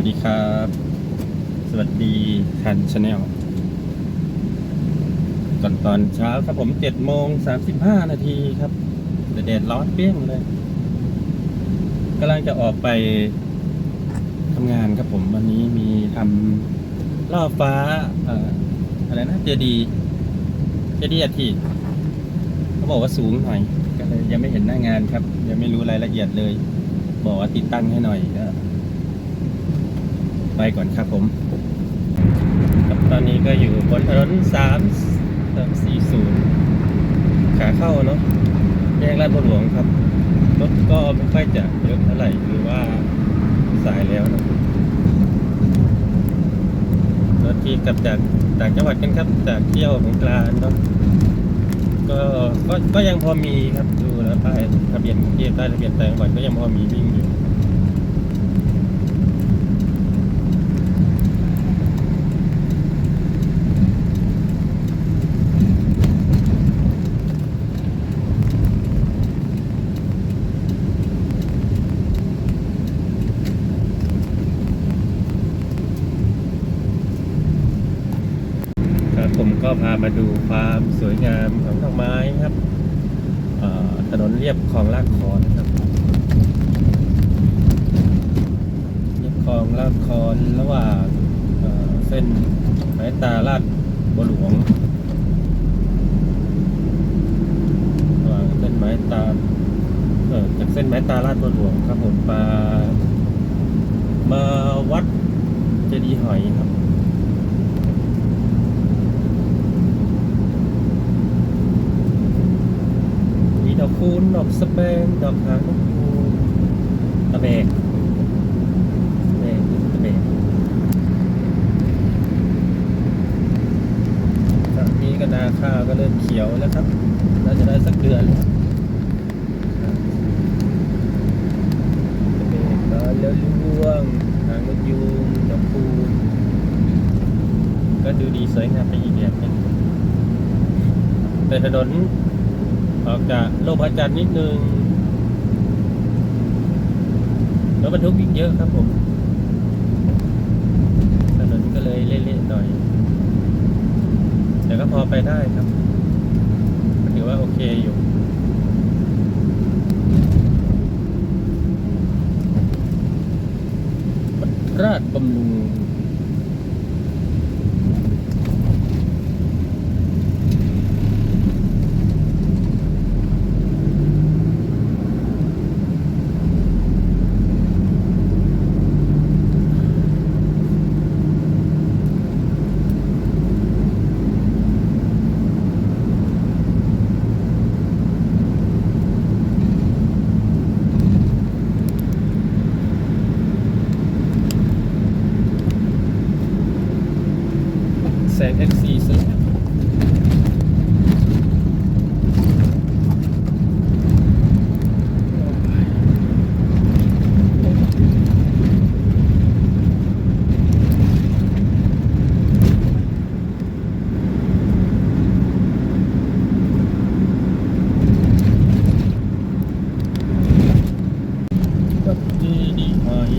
วัสดีครับ สวัสดีทันชาแนลก่อนตอนเช้าครับผมเจ็ดโมงสามสิบห้านาทีครับแต่แดดร้อนเปรี้ยงเลยกำลังจะออกไปทำงานครับผมวันนี้มีทำล่อฟ้าเอ่ออะไรนะเจดีเจดีอาทิตย์เขาบอกว่าสูงหน่อย ก็เลยยังไม่เห็นหน้างานครับ ยังไม่รู้รายละเอียดเลย บอกว่าติดตั้งให้หน่อยก็ ไปก่อนครับผมครับตอนนี้ก็อยู่บนถนนสามสามสี่ศูนย์ขาเข้าเนาะแยกลาดบัวหลวงครับ รถก็ไม่ค่อยจะเยอะเท่าไหร่หรือว่าสายแล้วนะรถที่กลับจากต่างจังหวัดกันครับ จากเที่ยวของกลารเนาะก็ก็ก็ยังพอมีครับดูแล้วป้ายทะเบียนกรุงเทพใต้ทะเบียนต่างจังหวัดก็ยังพอมีวิ่งอยู่ ครับผ มามาดูความสวยงามของดอกไม้ครับถนนเรียบคลองลาดคอนครับเรียบคลองลาดคอนระหว่างเส้นไม้ตาลาดบัวหลวงระหว่างเส้นไม้ตาเออจากเส้นไม้ตาลาดบัวหลวงครับผมมามาวัดเจดีย์หอยครับ มีดอก คูณดอกสเปนดอกหางนกยูงตะเบกตะเบกตะเบกตอนนี้ก็นาข้าวก็เริ่มเขียวแล้วครับน่าจะได้สักเดือนแล้วตะเบกบานแล้วร่วงหางนกยูงดอกคูณก็ดูดีสวยงามไปอีกแบบนึงแต่ถนน ออกจากโลกพระจันทร์นิดนึงรถบรรทุกวิ่งเยอะครับผมถนนก็เลยเละๆหน่อย แต่ก็พอไปได้ครับถือว่าโอเคอยู่ราชบำรุง แสง XC สวยวัดเจดีย์หอย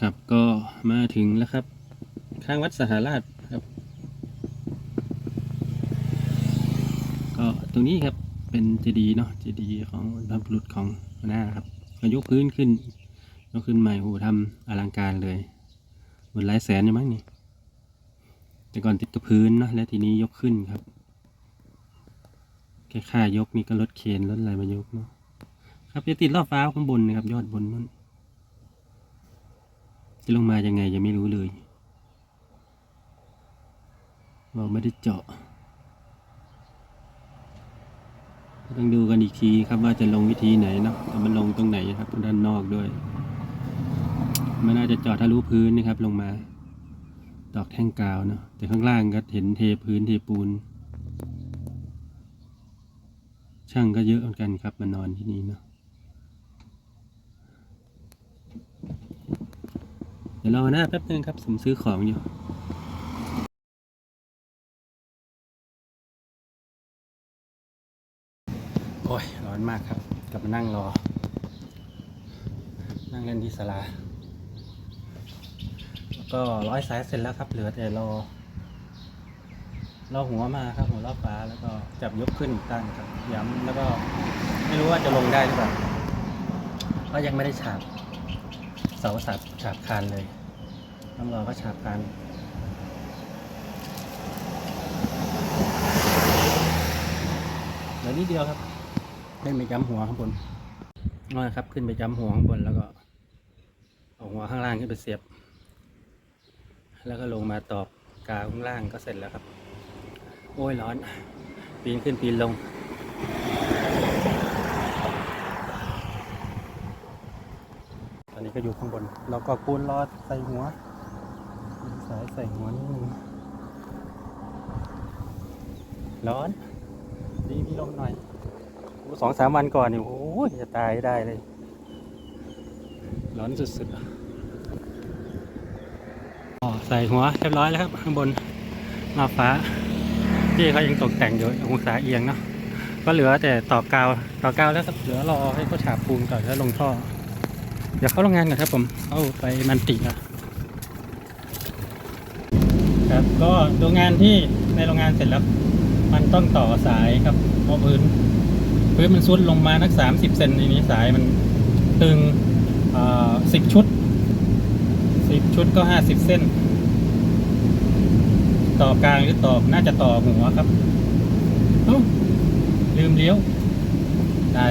ครับก็มา ถึงแล้วครับ ข้างวัดสหราชครับ ก็ตรงนี้ครับเป็นเจดีย์เนาะเจดีย์ของบรรพบุรุษของหัวหน้าครับก็ยกพื้นขึ้นยกขึ้นใหม่โอ้โหทำอลังการเลยหมดหลายแสนอยู่มั้งนี่แต่ก่อนติดกับพื้นเนาะและทีนี้ยกขึ้นครับแค่ค่ายกนี่ก็รถเคนรถอะไรมายกเนาะครับจะติดรอบฟ้าข้างบนนะครับ ยอดบนนั่น จะลงมายังไงยังไม่รู้เลย เราไม่ได้เจาะ ต้องดูกันอีกทีครับว่าจะลงวิธีไหนเนาะแต่มันลงตรงไหนครับ ด้านนอกด้วยไม่น่าจะเจาะทะลุพื้นนะครับ ลงมาตอกแท่งกาวเนาะ แต่ข้างล่างก็เห็นเทพื้นเทปูน ช่างก็เยอะเหมือนกันครับมานอนที่นี่เนาะ ดี๋ยวรอหน้าแป๊บนึงครับผมซื้อของอยู่โอ้ยร้อนมากครับ กลับมานั่งรอ นั่งเล่นที่ศาลาแล้วก็ร้อยสายเสร็จแล้วครับ เหลือแต่รอรอหัวมาครับหัวรอบฟ้าแล้วก็จับยกขึ้นตั้งครับย้ำแล้วก็ไม่รู้ว่าจะลงได้หรือเปล่าเพราะยังไม่ได้ฉาบ สาสับฉาบคานเลยต้องรอก็ฉาบคานเหลือนิดเดียวครับขึ้นไปจ้ำหัวข้างบนน้อยครับ ขึ้นไปจ้ำหัวข้างบนแล้วก็เอาหัวข้างล่างขึ้นไปเสียบ แล้วก็ลงมาตอบกาวข้างล่างก็เสร็จแล้วครับ โอ้ยร้อน ปีนขึ้นปีนลง ตอนนี้ ก็อยู่ข้างบนเราก็ปูนรอดใส่หัว สายใส่หัวนิดนึงร้อนดีมีลมหน่อยสองสามวันก่อนนี่โอ้ยจะตายได้เลย ร้อนสุดๆอ๋อใส่หัวเรียบร้อยแล้วครับ ข้างบนรอบฟ้าที่เขายังตกแต่งอยู่องศาเอียงเนาะก็เหลือแต่ต่อกาวต่อกาวแล้วเหลือรอให้เขาฉาบปูนก่อนแล้วลงท่อ เดี๋ยวเข้าโรงงานก่อนครับผมเข้าไปมันติอะครับก็ดูงานที่ในโรงงานเสร็จแล้ว มันต้องต่อสายครับเพราะพื้นพื้นมันซุดลงมานักสามสิบเซนในนี้สายมันตึงสิบชุดสิบชุดก็ห้าสิบเส้น ต่อกลางหรือต่อน่าจะต่อหัวครับลืมเลี้ยวได้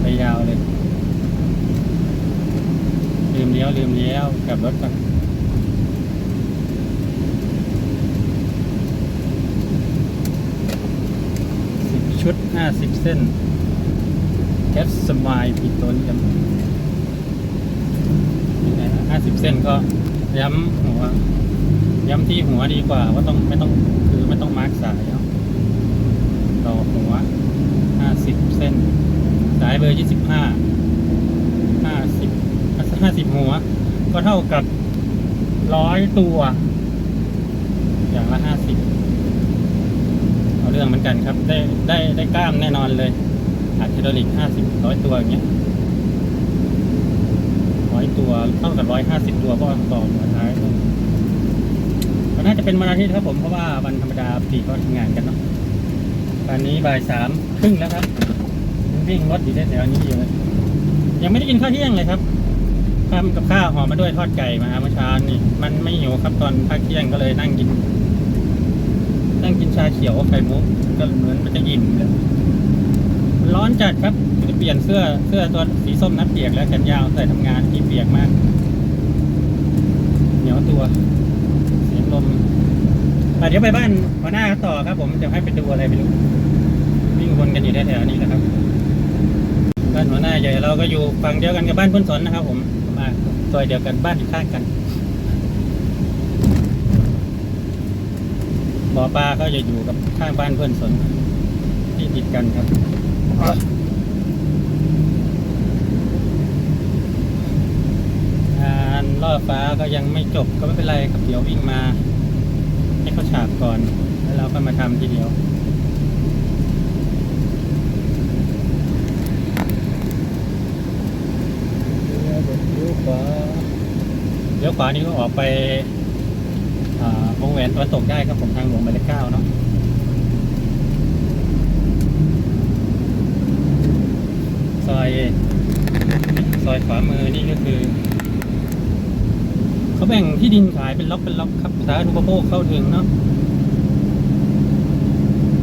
ไปยาวเลย ลืมเลี้ยวลืมเลี้ยวกลับรถก่อนสิบชุดห้าสิบเส้นแคสสมายผิดตัวนี้ครับห้าสิบเส้นก็ย้ำหัว ย้ำที่หัวดีกว่าว่าต้องไม่ต้องคือไม่ต้องมาร์กสายต่อหัวห้าสิบเส้น สายเบอร์ยี่สิบห้า ห้าสิบหัว ก็เท่ากับร้อยตัว อย่างละห้าสิบเอาเรื่องเหมือนกันครับ ได้ได้ได้กล้ามแน่นอนเลยอัดเทโรลิกห้าสิบร้อยตัวอย่างเงี้ยร้อยตัวเท่ากับร้อยห้าสิบตัวก็ต่อหัวท้ายก็น่าจะเป็นวันอาทิตย์ครับผมเพราะว่าวันธรรมดาปีก็ทำงานกันเนาะตอนนี้บ่ายสามครึ่งแล้วครับวิ่งรถอยู่แถวนี้อยู่เลยยังไม่ได้กินข้าวเที่ยงเลยครับ ทำกับข้าวหอมมาด้วยทอดไก่มาเมื่อเช้านี่ มันไม่หิวครับตอนพักเที่ยงก็เลยนั่งกิน นั่งกินชาเขียวไข่มุกก็เหมือนมันจะอิ่มเลยร้อนจัดครับจะเปลี่ยนเสื้อเสื้อตัวสีส้มนัดเปียกแล้วแขนยาวใส่ทำงานที่เปียกมาก เหนียวตัว เสียงลมอะเดี๋ยวไปบ้านหัวหน้าต่อครับ ผมจะให้ไปดูอะไรไม่รู้วิ่งวนกันอยู่แถวๆนี้แหละครับ บ้านหัวหน้าใหญ่เราก็อยู่ฝั่งเดียวกันกับบ้านพื่นสนนะครับ ผมมาซอยเดียวกันบ้านอยู่ข้างกันบ่อปลาก็จะอยู่กับข้างบ้านเพื่อนสนที่ติดกันครับงานล่อฟ้าก็ยังไม่จบก็ไม่เป็นไรครับเดี๋ยววิ่งมา ให้เขาฉาบก่อน แล้วเราก็มาทำทีเดียว เลี้ยวขวาเลี้ยวขวานี่ก็ออกไปวงแหวนตะวันตกได้ครับผมทางหลวงหมายเลขเก้าเนาะซอยซอยขวามือนี่ก็คือเขาแบ่งที่ดินขายเป็นล็อกเป็นล็อกครับสาธารณูปโภคเข้าถึงเนาะ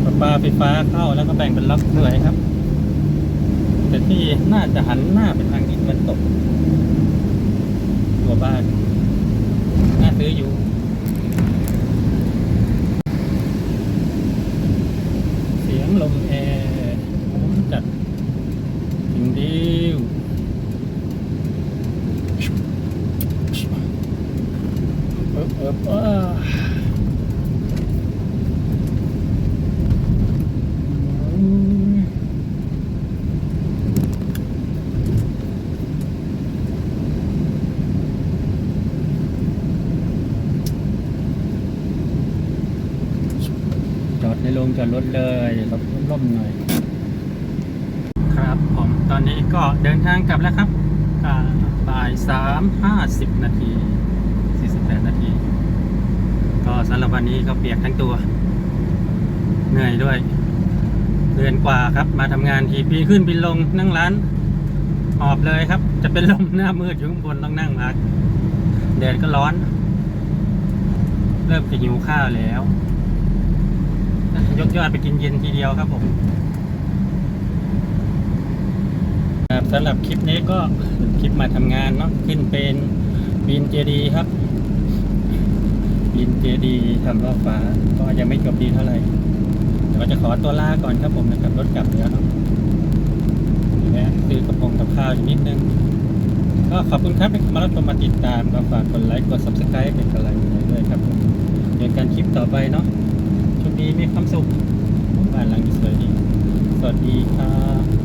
ประปาไฟฟ้าเข้าแล้วก็แบ่งเป็นล็อกด้วยครับ แต่ที่น่าจะหันหน้าไปทางทิศตะวันตก ตัวบ้าน น่าซื้ออยู่ เสียงลมแอร์หอมจัดจริงดิวเอิบเอิบอ้าอืม จ อดในโรงจอดรถเลยรถร่มหน่อย ครับผมตอนนี้ก็เดินทางกลับแล้วครับบ่ายสามห้าสิบนาทีสี่สิบแปดนาที ก็สำหรับวันนี้ก็เปียกทั้งตัว เหนื่อยด้วยเดือนกว่าครับ มาทำงานทีปีขึ้นปีนลงนั่งร้านหอบเลยครับ จะเป็นลมหน้ามืดอยู่ข้างบนต้องนั่งพักแดดก็ร้อน เริ่มจะหิวข้าวแล้ว ยกยอดไปกินเย็นทีเดียวครับผมครับสำหรับคลิปนี้ก็คลิปมาทำงานเนาะขึ้นเป็นปีนเจดีครับปีนเจดีทำรอบฟ้าก็ยังไม่จบดีเท่าไหร่เดี๋ยวก็จะขอตัวลาก่อนครับผมนะครับรถกลับแล้วเนาะแวะซื้อกระพงกับข้าวอีกนิดนึงก็ขอบคุณครับที่มารับชมมาติดตามก็ฝากกดไลค์กด subscribe เป็นกำลังใจด้วยครับผมเจอกันคลิปต่อไปเนาะ โชคดีมีความสุขบ้านหลังสวยดีสวัสดีครับ